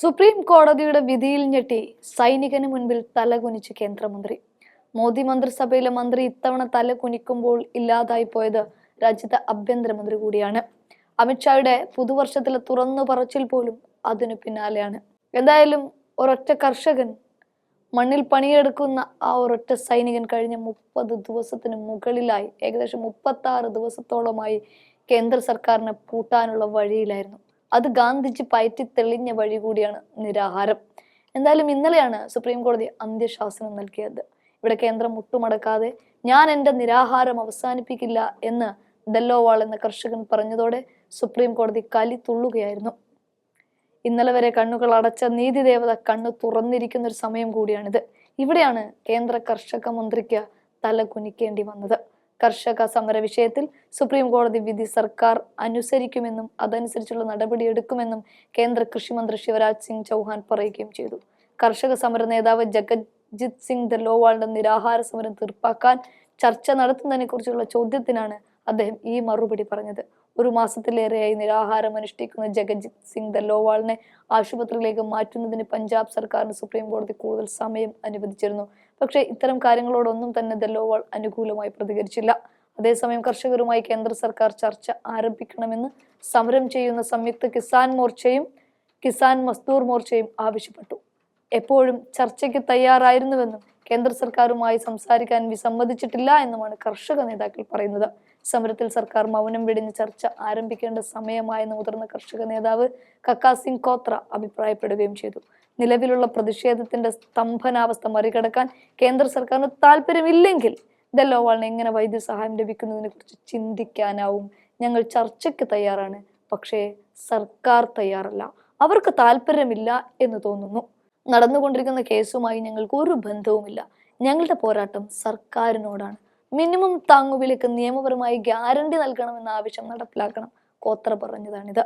Supreme കോടതിയുടെ വിധിയിൽ ഞെട്ടി സൈനികന് മുൻപിൽ തലകുനിച്ച് കേന്ദ്രമന്ത്രി. മോദി മന്ത്രിസഭയിലെ മന്ത്രി ഇത്തവണ തല കുനിക്കുമ്പോൾ ഇല്ലാതായി പോയത് രാജ്യത്തെ ആഭ്യന്തരമന്ത്രി കൂടിയാണ്. അമിത്ഷായുടെ പുതുവർഷത്തിലെ തുറന്നു പറച്ചിൽ പോലും അതിനു പിന്നാലെയാണ്. എന്തായാലും ഒരൊറ്റ കർഷകൻ മണ്ണിൽ പണിയെടുക്കുന്ന ആ ഒരൊറ്റ സൈനികൻ കഴിഞ്ഞ മുപ്പത് ദിവസത്തിന് മുകളിലായി ഏകദേശം മുപ്പത്തി ആറ് ദിവസത്തോളമായി കേന്ദ്ര സർക്കാരിനെ പൂട്ടാനുള്ള വഴിയിലായിരുന്നു. അത് ഗാന്ധിജി പയറ്റി തെളിഞ്ഞ വഴി കൂടിയാണ് നിരാഹാരം. എന്തായാലും ഇന്നലെയാണ് സുപ്രീം കോടതി അന്ത്യശാസനം നൽകിയത്. ഇവിടെ കേന്ദ്രം മുട്ടുമടക്കാതെ ഞാൻ എന്റെ നിരാഹാരം അവസാനിപ്പിക്കില്ല എന്ന് ദല്ലോവാൾ എന്ന കർഷകൻ പറഞ്ഞതോടെ സുപ്രീം കോടതി കലി തുള്ളുകയായിരുന്നു. ഇന്നലെ വരെ കണ്ണുകൾ അടച്ച നീതി ദേവത കണ്ണു തുറന്നിരിക്കുന്ന ഒരു സമയം കൂടിയാണിത്. ഇവിടെയാണ് കേന്ദ്ര കർഷക മന്ത്രിക്ക് തല കുനിക്കേണ്ടി വന്നത്. കർഷക സമര വിഷയത്തിൽ സുപ്രീം കോടതി വിധി സർക്കാർ അനുസരിക്കുമെന്നും അതനുസരിച്ചുള്ള നടപടിയെടുക്കുമെന്നും കേന്ദ്ര കൃഷിമന്ത്രി ശിവരാജ് സിംഗ് ചൗഹാൻ പറയുകയും ചെയ്തു. കർഷക സമര നേതാവ് ജഗജിത് സിംഗ് ദലോവാളിന്റെ നിരാഹാര സമരം തീർപ്പാക്കാൻ ചർച്ച നടത്തുന്നതിനെ കുറിച്ചുള്ള ചോദ്യത്തിനാണ് അദ്ദേഹം ഈ മറുപടി പറഞ്ഞത്. ഒരു മാസത്തിലേറെയായി നിരാഹാരം അനുഷ്ഠിക്കുന്ന ജഗജിത് സിംഗ് ദലോവാളിനെ ആശുപത്രിയിലേക്ക് മാറ്റുന്നതിന് പഞ്ചാബ് സർക്കാരിന് സുപ്രീം കോടതി കൂടുതൽ സമയം അനുവദിച്ചിരുന്നു. പക്ഷേ ഇത്തരം കാര്യങ്ങളോടൊന്നും തന്നെ ദലോവാൾ അനുകൂലമായി പ്രതികരിച്ചില്ല. അതേസമയം കർഷകരുമായി കേന്ദ്ര സർക്കാർ ചർച്ച ആരംഭിക്കണമെന്ന് സമരം ചെയ്യുന്ന സംയുക്ത കിസാൻ മോർച്ചയും കിസാൻ മസ്ദൂർ മോർച്ചയും ആവശ്യപ്പെട്ടു. എപ്പോഴും ചർച്ചയ്ക്ക് തയ്യാറായിരുന്നുവെന്നും കേന്ദ്ര സർക്കാരുമായി സംസാരിക്കാൻ വിസമ്മതിച്ചിട്ടില്ല എന്നുമാണ് കർഷക നേതാക്കൾ പറയുന്നത്. സമരത്തിൽ സർക്കാർ മൗനം വെടിഞ്ഞ് ചർച്ച ആരംഭിക്കേണ്ട സമയമായെന്ന് മുതിർന്ന കർഷക നേതാവ് കക്ക സിംഗ് കോത്ര അഭിപ്രായപ്പെടുകയും ചെയ്തു. നിലവിലുള്ള പ്രതിഷേധത്തിന്റെ സ്തംഭനാവസ്ഥ മറികടക്കാൻ കേന്ദ്ര സർക്കാരിന് താല്പര്യമില്ലെങ്കിൽ ദല്ലോവാളിന് എങ്ങനെ വൈദ്യസഹായം ലഭിക്കുന്നതിനെ കുറിച്ച് ചിന്തിക്കാനാവും? ഞങ്ങൾ ചർച്ചയ്ക്ക് തയ്യാറാണ്. പക്ഷേ സർക്കാർ തയ്യാറല്ല. അവർക്ക് താല്പര്യമില്ല എന്ന് തോന്നുന്നു. നടന്നുകൊണ്ടിരിക്കുന്ന കേസുമായി ഞങ്ങൾക്ക് ഒരു ബന്ധവുമില്ല. ഞങ്ങളുടെ പോരാട്ടം സർക്കാരിനോടാണ്. മിനിമം താങ്ങുവിലക്ക് നിയമപരമായി ഗ്യാരണ്ടി നൽകണമെന്ന ആവശ്യം നടപ്പിലാക്കണം. കോത്ര പറഞ്ഞതാണിത്.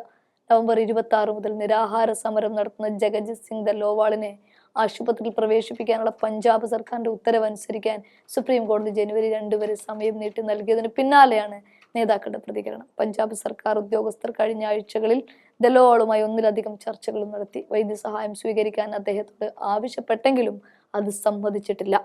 നവംബർ ഇരുപത്തി ആറ് മുതൽ നിരാഹാര സമരം നടത്തുന്ന ജഗജിത് സിംഗ് ദലോവാളിനെ ആശുപത്രിയിൽ പ്രവേശിപ്പിക്കാനുള്ള പഞ്ചാബ് സർക്കാരിന്റെ ഉത്തരവ് അനുസരിക്കാൻ സുപ്രീം കോടതി ജനുവരി രണ്ട് വരെ സമയം നീട്ടി നൽകിയതിന് പിന്നാലെയാണ് നേതാക്കളുടെ പ്രതികരണം. പഞ്ചാബ് സർക്കാർ ഉദ്യോഗസ്ഥർ കഴിഞ്ഞ ആഴ്ചകളിൽ ദലോവാളുമായി ഒന്നിലധികം ചർച്ചകളും നടത്തി വൈദ്യസഹായം സ്വീകരിക്കാൻ അദ്ദേഹത്തോട് ആവശ്യപ്പെട്ടെങ്കിലും അത് സമ്മതിച്ചിട്ടില്ല.